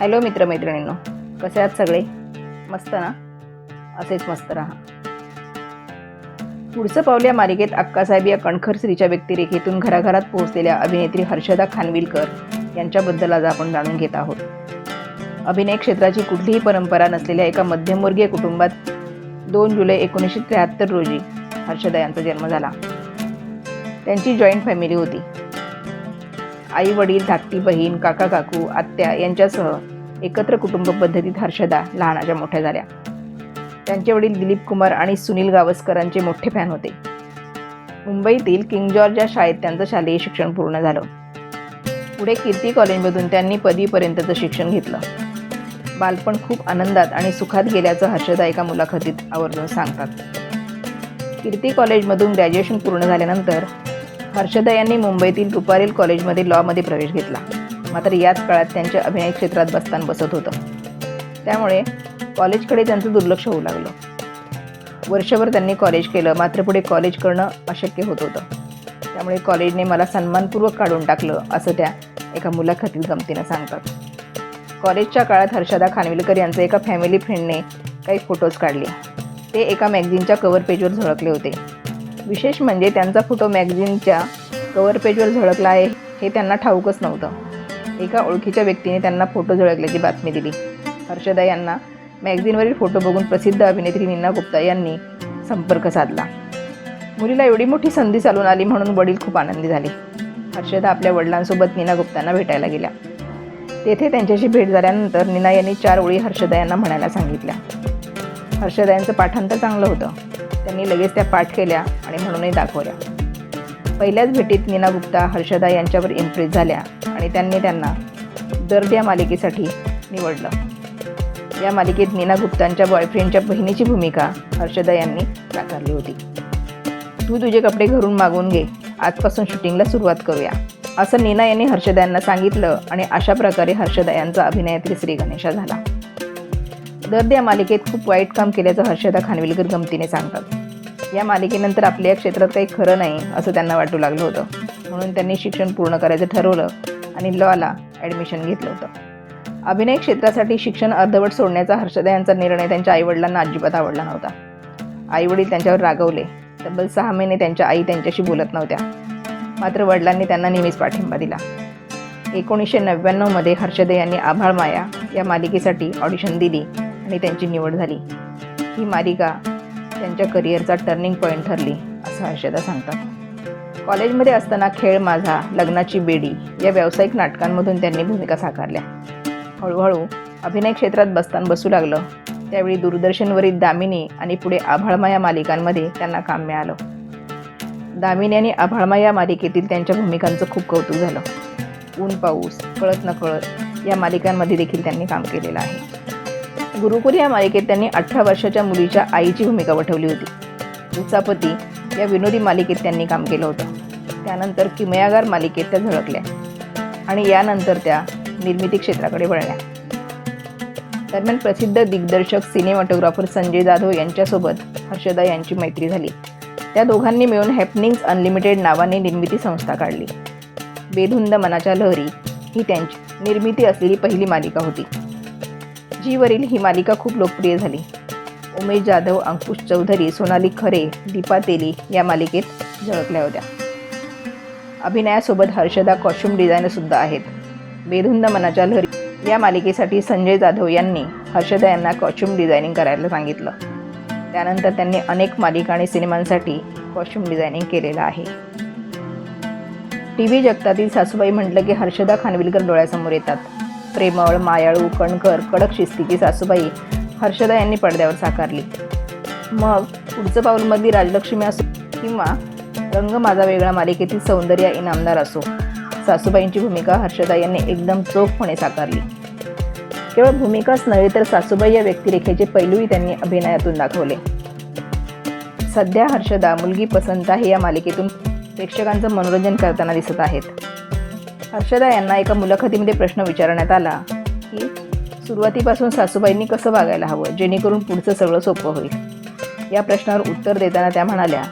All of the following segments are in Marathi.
हॅलो मित्रमैत्रिणींनो कसे आहात सगळे? मस्त ना? असेच मस्त राहा. पुढचं पाऊल या मालिकेत अक्कासाहेब या कणखर स्त्रीच्या व्यक्तिरेखेतून घराघरात पोहोचलेल्या अभिनेत्री हर्षदा खानविलकर यांच्याबद्दल आज आपण जाणून घेत आहोत. अभिनय क्षेत्राची कुठलीही परंपरा नसलेल्या एका मध्यमवर्गीय कुटुंबात दोन जुलै एकोणीसशे त्र्याहत्तर रोजी हर्षदा यांचा जन्म झाला. त्यांची जॉईंट फॅमिली होती. आई वडील धाकटी बहीण काका काकू आत्या यांच्यासह एकत्र कुटुंब पद्धतीत हर्षदा लहानाच्या मोठ्या झाल्या. त्यांचे वडील दिलीप कुमार आणि सुनील गावस्करांचे मोठे फॅन होते. मुंबईतील किंग जॉर्ज या शाळेत त्यांचं शालेय शिक्षण पूर्ण झालं. पुढे कीर्ती कॉलेजमधून त्यांनी पदवीपर्यंतचं शिक्षण घेतलं. बालपण खूप आनंदात आणि सुखात गेल्याचं हर्षदा एका मुलाखतीत आवर्जून सांगतात. कीर्ती कॉलेजमधून ग्रॅज्युएशन पूर्ण झाल्यानंतर हर्षदा यांनी मुंबईतील रुपारेल कॉलेजमध्ये लॉमध्ये प्रवेश घेतला. मात्र याच काळात त्यांच्या अभिनय क्षेत्रात बस्तान बसत होतं. त्यामुळे कॉलेजकडे त्यांचं दुर्लक्ष होऊ लागलं. वर्षभर त्यांनी कॉलेज केलं मात्र पुढे कॉलेज करणं अशक्य होत होतं. त्यामुळे कॉलेजने मला सन्मानपूर्वक काढून टाकलं असं त्या एका मुलाखतीत गमतीनं सांगतात. कॉलेजच्या काळात हर्षदा खानविलकर यांचे एका फॅमिली फ्रेंडने काही फोटोज काढले. ते एका मॅगझिनच्या कवर पेजवर झळकले होते. विशेष म्हणजे त्यांचा फोटो मॅगझिनच्या कवर पेजवर झळकला आहे हे त्यांना ठाऊकच नव्हतं. एका ओळखीच्या व्यक्तीने त्यांना फोटो झळकल्याची बातमी दिली. हर्षदा यांना मॅगझिनवरील फोटो बघून प्रसिद्ध अभिनेत्री नीना गुप्ता यांनी संपर्क साधला. मुलीला एवढी मोठी संधी चालून आली म्हणून वडील खूप आनंदी झाले. हर्षदा आपल्या वडिलांसोबत नीना गुप्तांना भेटायला गेल्या. तेथे त्यांच्याशी भेट झाल्यानंतर नीना यांनी चार ओळी हर्षदा यांना म्हणायला सांगितल्या. हर्षदा यांचं पाठांतर चांगलं होतं. त्यांनी लगेच त्या पाठ केल्या आणि म्हणूनही दाखवल्या. पहिल्याच भेटीत नीना गुप्ता हर्षदा यांच्यावर इम्प्रेस झाल्या आणि त्यांनी त्यांना दर्द या मालिकेसाठी निवडलं. या मालिकेत नीना गुप्तांच्या बॉयफ्रेंडच्या बहिणीची भूमिका हर्षदा यांनी साकारली होती. तू तुझे कपडे घरून मागवून घे आजपासून शूटिंगला सुरुवात करूया असं नीना यांनी हर्षदा यांना सांगितलं आणि अशा प्रकारे हर्षदा यांचा अभिनयात्री श्री गणेशा झाला. दर्द या मालिकेत खूप वाईट काम केल्याचं हर्षदा खानविलकर गमतीने सांगतात. या मालिकेनंतर आपल्या या क्षेत्रात काही खरं नाही असं त्यांना वाटू लागलं होतं. म्हणून त्यांनी शिक्षण पूर्ण करायचं ठरवलं आणि लॉला ॲडमिशन घेतलं होतं. अभिनय क्षेत्रासाठी शिक्षण अर्धवट सोडण्याचा हर्षदा यांचा निर्णय त्यांच्या आईवडिलांना अजिबात आवडला नव्हता. आईवडील त्यांच्यावर रागवले. तब्बल सहा महिने त्यांच्या आई त्यांच्याशी बोलत नव्हत्या. मात्र वडिलांनी त्यांना नेहमीच पाठिंबा दिला. एकोणीसशे नव्याण्णवमध्ये हर्षदे यांनी आभाळ माया या मालिकेसाठी ऑडिशन दिली आणि त्यांची निवड झाली. ही मालिका त्यांच्या करिअरचा टर्निंग पॉईंट ठरली असं हर्षदा सांगतात. कॉलेजमध्ये असताना खेळ माझा लग्नाची बेडी या व्यावसायिक नाटकांमधून त्यांनी भूमिका साकारल्या. हळूहळू अभिनय क्षेत्रात बसतान बसू लागलं. त्यावेळी दूरदर्शनवरील दामिनी आणि पुढे आभाळमा या मालिकांमध्ये त्यांना काम मिळालं. दामिनी आणि आभाळमा या मालिकेतील त्यांच्या भूमिकांचं खूप कौतुक झालं. ऊन पाऊस कळत न कळत या मालिकांमध्ये देखील त्यांनी काम केलेलं आहे. गुरुकुल या मालिकेत त्यांनी अठरा वर्षाच्या मुलीच्या आईची भूमिका वठवली होती. उचापती या विनोदी मालिकेत त्यांनी काम केलं होतं. त्यानंतर किमयागार मालिकेत त्या झळकल्या आणि यानंतर त्या निर्मिती क्षेत्राकडे वळल्या. दरम्यान प्रसिद्ध दिग्दर्शक सिनेमॅटोग्राफर संजय जाधव यांच्यासोबत हर्षदा यांची मैत्री झाली. त्या दोघांनी मिळून हॅपनिंग्स अनलिमिटेड नावाने निर्मिती संस्था काढली. बेधुंद मनाच्या लहरी ही त्यांची निर्मिती असलेली पहिली मालिका होती. जीवरील ही मालिका खूप लोकप्रिय झाली. उमेश जाधव अंकुश चौधरी सोनाली खरे दीपा तेली या मालिकेत झळकल्या होत्या. अभिनयासोबत हर्षदा कॉस्ट्युम डिझायनरसुद्धा आहेत. बेधुंद मनाच्या लहरी या मालिकेसाठी संजय जाधव यांनी हर्षदा यांना कॉस्ट्युम डिझायनिंग करायला सांगितलं. त्यानंतर त्यांनी अनेक मालिका आणि सिनेमांसाठी कॉस्ट्युम डिझायनिंग केलेलं आहे. टी व्ही जगतातील सासूबाई म्हटलं की हर्षदा खानविलकर डोळ्यासमोर येतात. प्रेमळ मायाळू कणकर कडक शिस्तीची सासूबाई हर्षदा यांनी पडद्यावर साकारली. मग पुढचं पाऊलमधली राजलक्ष्मी असो किंवा रंग माझा वेगळा मालिकेतील सौंदर्य इनामदार असो सासूबाईंची भूमिका हर्षदा यांनी एकदम चोखपणे साकारली. केवळ भूमिकाच नव्हे तर सासूबाई या व्यक्तिरेखेचे पैलूही त्यांनी अभिनयातून दाखवले. सध्या हर्षदा मुलगी पसंत आहे या मालिकेतून प्रेक्षकांचं मनोरंजन करताना दिसत आहेत. हर्षदा यांना एका मुलाखतीमध्ये प्रश्न विचारण्यात आला की सुरुवातीपासून सासूबाईंनी कसं वागायला हवं जेणेकरून पुढचं सगळं सोपं होईल? या प्रश्नावर उत्तर देताना त्या म्हणाल्या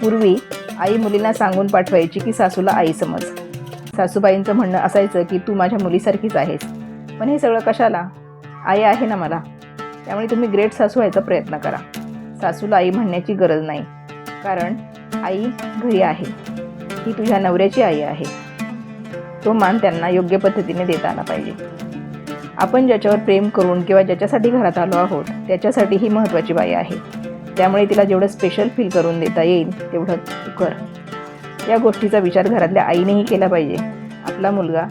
पूर्वी आई मुलींना सांगून पाठवायची की सासूला आई समज. सासूबाईंचं म्हणणं असायचं की तू माझ्या मुलीसारखीच आहेस. पण हे सगळं कशाला? आई आहे ना मला. त्यामुळे तुम्ही ग्रेट सासू व्हायचा प्रयत्न करा. सासूला आई म्हणण्याची गरज नाही. कारण आई घरी आहे. ही तुझ्या नवऱ्याची आई आहे. तो मान त्यांना योग्य पद्धतीने देता आला पाहिजे. आपण ज्याच्यावर प्रेम करून किंवा ज्याच्यासाठी घरात आलो आहोत त्याच्यासाठी ही महत्त्वाची बाई आहे. त्यामुळे तिला जेवढं स्पेशल फील करून देता येईल तेवढं तू कर. या गोष्टीचा विचार घरातल्या आईनेही केला पाहिजे. आपला मुलगा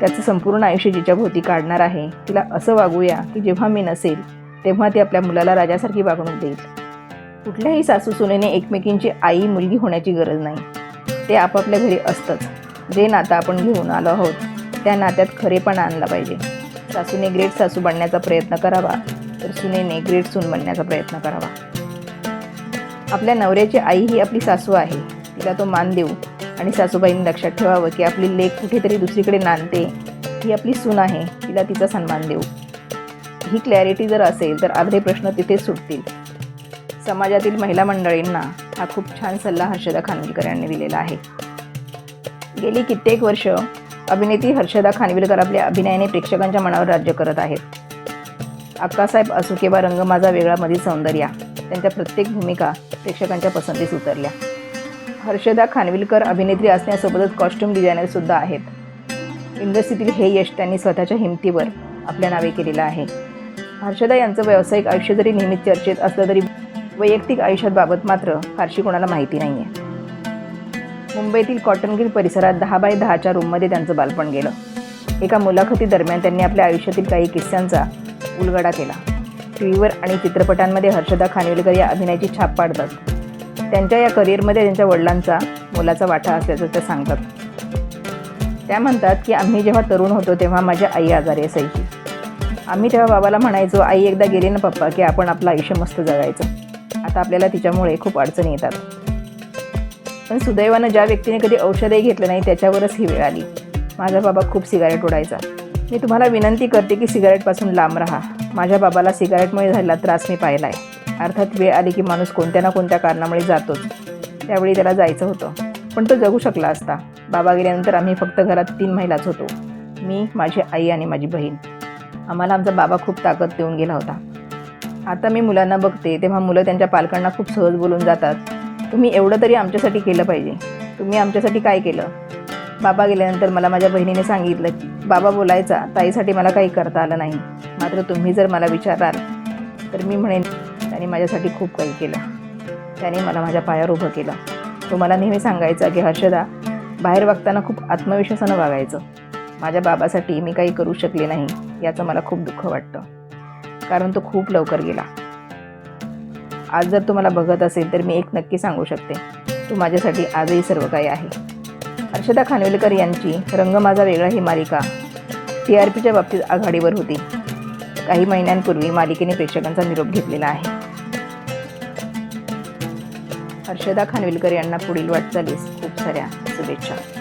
त्याचं संपूर्ण आयुष्य जिच्या भोवती काढणार आहे तिला असं वागूया की जेव्हा मी नसेल तेव्हा ती आपल्या मुलाला राजासारखी वागणूक देईल. कुठल्याही सासू सुनेने एकमेकींची आई मुलगी होण्याची गरज नाही. ते आपापल्या घरी असतंच. जे नातं आपण घेऊन आलो आहोत त्या नात्यात खरेपणा आणला पाहिजे. सासूने ग्रेट सासू बनण्याचा प्रयत्न करावा तर सुनेने ग्रेट सून बनण्याचा प्रयत्न करावा. आपल्या नवऱ्याची आई ही आपली सासू आहे तिला तो मान देऊ आणि सासूबाईंनी लक्षात ठेवावं की आपली लेख कुठेतरी दुसरीकडे नांदते. ही आपली सून आहे तिला तिचा सन्मान देऊ. ही क्लॅरिटी जर असेल तर अर्धे प्रश्न तिथेच सुटतील. समाजातील महिला मंडळींना हा खूप छान सल्ला हर्षदा खानविलकर यांनी दिलेला आहे. गेली कित्येक वर्ष अभिनेत्री हर्षदा खानविलकर आपल्या अभिनयाने प्रेक्षकांच्या मनावर राज्य करत आहेत. अक्कासाहेब असो किंवा रंग माझा वेगळा मधील सौंदर्या त्यांच्या प्रत्येक भूमिका प्रेक्षकांच्या पसंतीस उतरल्या. हर्षदा खानविलकर अभिनेत्री असण्यासोबतच कॉस्ट्युम डिझायनर सुद्धा आहेत. इंडस्ट्रीतील हे यश त्यांनी स्वतःच्या हिमतीवर आपल्या नावे केलेलं आहे. हर्षदा यांचं व्यावसायिक आयुष्य जरी नेहमीच चर्चेत असलं तरी वैयक्तिक आयुष्याबाबत मात्र फारशी कोणाला माहिती नाही आहे मुंबईतील कॉटनगिल परिसरात दहा बाय दहाच्या रूममध्ये त्यांचं बालपण गेलं. एका मुलाखतीदरम्यान त्यांनी आपल्या आयुष्यातील काही किस्स्यांचा उलगडा केला. टी व्हीवर आणि चित्रपटांमध्ये हर्षदा खानविलकर या अभिनयाची छाप पाडतात. त्यांच्या या करिअरमध्ये त्यांच्या वडिलांचा मोलाचा वाटा असल्याचं त्या सांगतात. त्या म्हणतात की आम्ही जेव्हा तरुण होतो तेव्हा माझ्या आई आजारी असायची. आम्ही तेव्हा बाबाला म्हणायचो आई एकदा गेली ना पप्पा की आपण आपलं आयुष्य मस्त जगायचं. आता आपल्याला तिच्यामुळे खूप अडचणी येतात. पण सुदैवानं ज्या व्यक्तीने कधी औषधही घेतलं नाही त्याच्यावरच ही वेळ आली. माझा बाबा खूप सिगारेट ओढायचा. मी तुम्हाला विनंती करते की सिगारेटपासून लांब राहा. माझ्या बाबाला सिगारेटमुळे झालेला त्रास मी पाहिला आहे अर्थात वेळ आली की माणूस कोणत्या ना कोणत्या कारणामुळे जातोच. त्यावेळी त्याला जायचं होतं. पण तो जगू शकला असता. बाबा गेल्यानंतर आम्ही फक्त घरात तीन महिलाच होतो. मी माझी आई आणि माझी बहीण. आम्हाला आमचा बाबा खूप ताकद देऊन गेला होता. आता मी मुलांना बघते तेव्हा मुलं त्यांच्या पालकांना खूप सहज बोलून जातात. तुम्ही एवढं तरी आमच्यासाठी केलं पाहिजे. तुम्ही आमच्यासाठी काय केलं? बाबा गेल्यानंतर मला माझ्या बहिणीने सांगितलं बाबा बोलायचा ताईसाठी मला काही करता आलं नाही. मात्र तुम्ही जर मला विचाराल तर मी म्हणेन त्याने माझ्यासाठी खूप काही केलं. त्याने मला माझ्या पायावर उभं केलं. तो मला नेहमी सांगायचा की हर्षदा बाहेर वागताना खूप आत्मविश्वासानं वागायचं. माझ्या बाबासाठी मी काही करू शकले नाही याचं मला खूप दुःख वाटतं. कारण तो खूप लवकर गेला. आज जर तुम्हाला बघत असेल तर मी एक नक्की सांगू शकते. तू माझ्यासाठी आजही सर्व काही आहे. हर्षदा खानविलकर यांची रंग माझा वेगळा ही मालिका टी आर पीच्या बाबतीत आघाडीवर होती. काही महिन्यांपूर्वी मालिकेने प्रेक्षकांचा निरोप घेतलेला आहे. हर्षदा खानविलकर यांना पुढील वाटचालीस खूप साऱ्या शुभेच्छा.